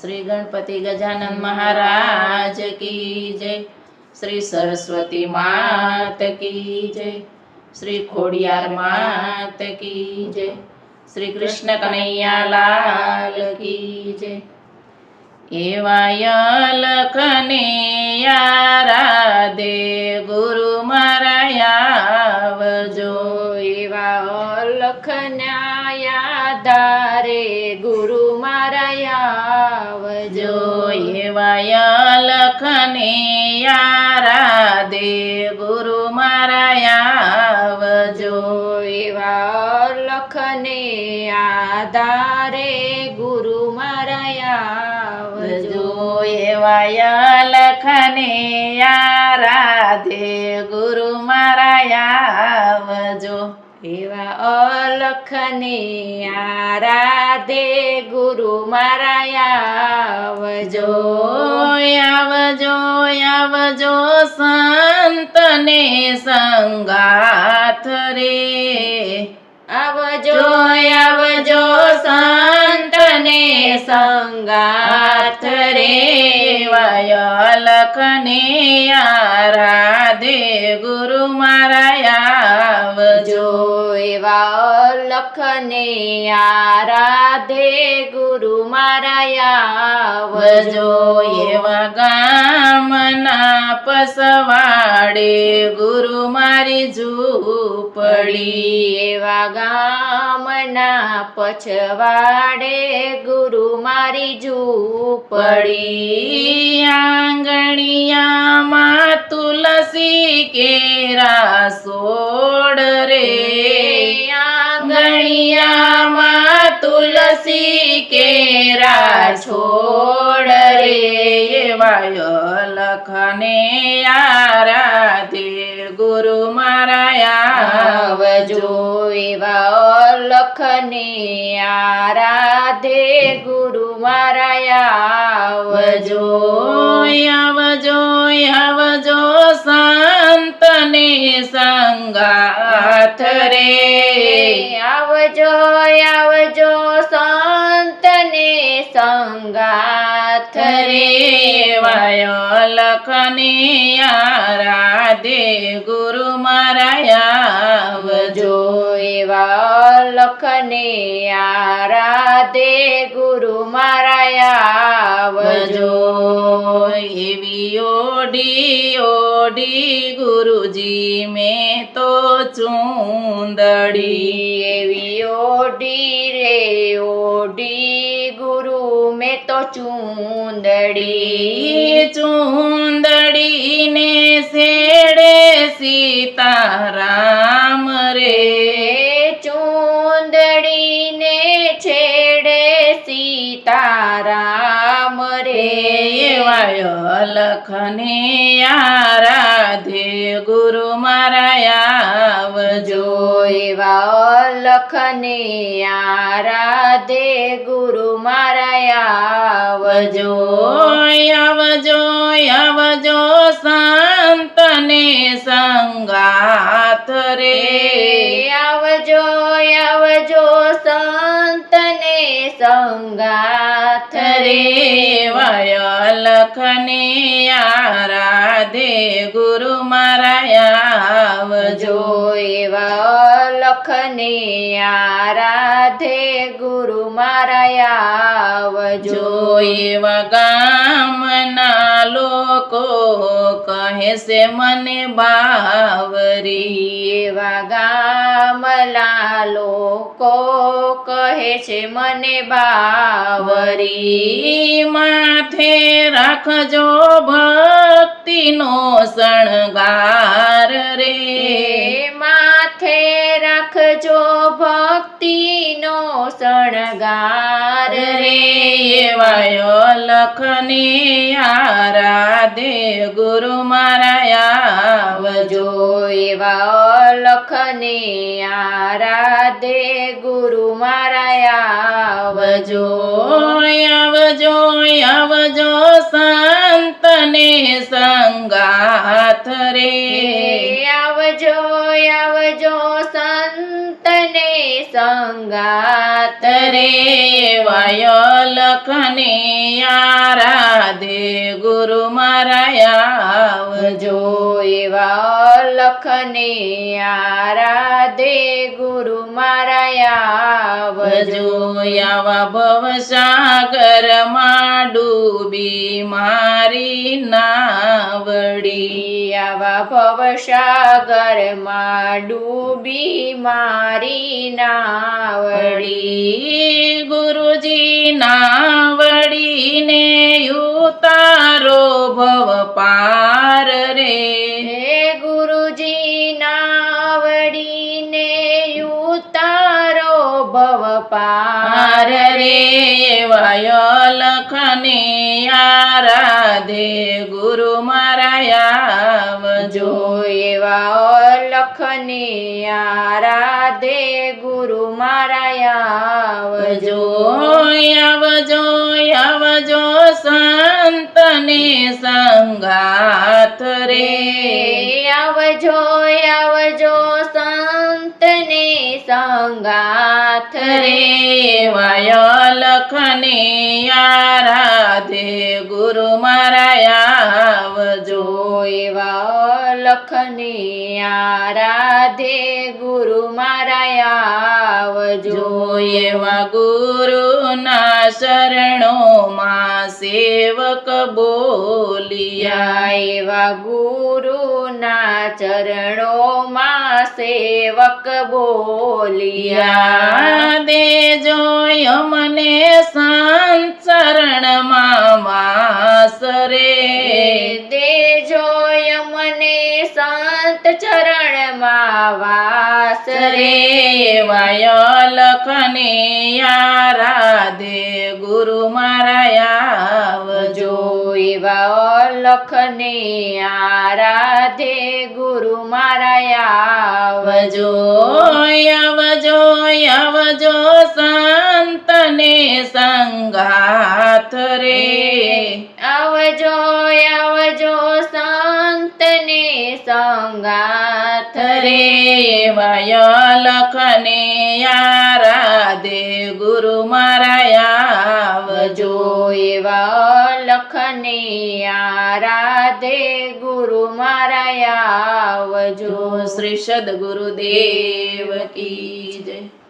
શ્રી ગણપતિ ગજાનંદ મહારાજ કી જય. શ્રી સરસ્વતી માત કી જય. શ્રી ખોડિયાર માત કી જય. શ્રી કૃષ્ણ કનૈયા લાલ કી જય. એવા લખને યારા દે ગુરુ મારા આવજો. એવા લખનાયા ધારે ગુરુ લખને યારા દે ગુરુ મારા આવજો. એવા લખને આધારે ગુરુ મારા આવજો. એવા લખને યારા દે ગુરુ મારા આવજો. એવા અલખને આરાધે ગુરુ મારા આવજો. આવજો આવજો સંતને સંગાથ રે. આવજો આવજો સંતને સંગાથ રે. વાય લખને આરાધે ગુરુ મારા આવજો. એવા લખને આરાધે ગુરુ મારા આવજો એવા ગામના પસવાડે ગુરુ મારી ઝૂપડી એવા ગામના પછવાડે ગુરુ મારી ઝૂપડી પડી. આંગણિયામાં તુલસી કેરા સોડ રે. આંગણિયામાં તુલસી કેરા છોડ રે એવાય લખને આરાધે. ગુરુ મારા એવા લખને આરાધે. ગુરુ મારા આવજો આવજો, સંતને સંગાથ રે. આવજો આવજો સંતને સંગાથ રે વાય. લખને આરાધે ગુરુ મારા આવજો. આવજો એવા લખને આરાધે ગુરુ મારા આવજો. ઓડી ઓડી ગુરુજી મેં તો ચૂંદડી. એવી ઓડી રે ઓડી ગુરુ મેં તો ચૂંદડી. ચૂંદડીને શેડે સીતારામ રે. લખને આરાધે ગુરુ મારા જોઈવા જો લખને આરાધે ગુરુ મારાયાવ જોયાવ આવજો આવજો સંતને સંગાથ રે. આવજો આવજો સંતને સંગાથ રે વાય લખને આરાધે ગુરુ મારા આવજો લખને આરાધે ગુરુ મારા આવજો. જો એવા ગામના લોકો કહે છે મને બાવરી. એવા ગામલા લોકો કહે છે મને બાવરી. માથે રાખજો ભક્તિનો શણગાર રે. રે વાયો લખને આરાધે ગુરુ મારા જો એવા લખને આરાધે ગુરુ મારા આવજો. આવજો આવજો સંતને સંગાથ રે. આવજો આવજો સંતને સંગાત રે વાયો લખને આરાધે ગુરુ મારા જો એવા લખને આરાધે ગુરુ મારા આવજો આવા ભવસાગરમાં ડૂબી મારી નાવડી આવા ભવસાગરમાં ડૂબી મારી નાવડી. ગુરુજી નાવડીને ઉતારો ભવ પાર રે. હે પાર રે વાય લખને આરાધે ગુરુ મારાયાવ જો એવા લખને આરાધે ગુરુ મારા આવજો આવજો આવજો સંતને સંગાથ રે આવજો આવજો સંતને સંગાથ રે વાય લખને આરાધે ગુરુ મારાયાવ જો એવા લખને આરાધે ગુરુ મારા આવજો જો એવા ગુરુના શરણોમાં સેવક બોલિયા એવા ગુરુના ચરણોમાં સેવક બોલિયા. દેજો યમને સંચરણમાં વાસ રે. દેજો મને સંત ચરણમાં વાસ રે વાય લખને આરાધે લખને આરાધે ગુરુ મારા આવજો આવજો આવજો સંતને સંગાથ રે. આવજો આવજો સંતને સંગાથ રે. વાય લખને આરાધે ગુરુ મારા લખને આરાધે ગુરુ મારા આવજો. શ્રી સદગુરુદેવ કી જય.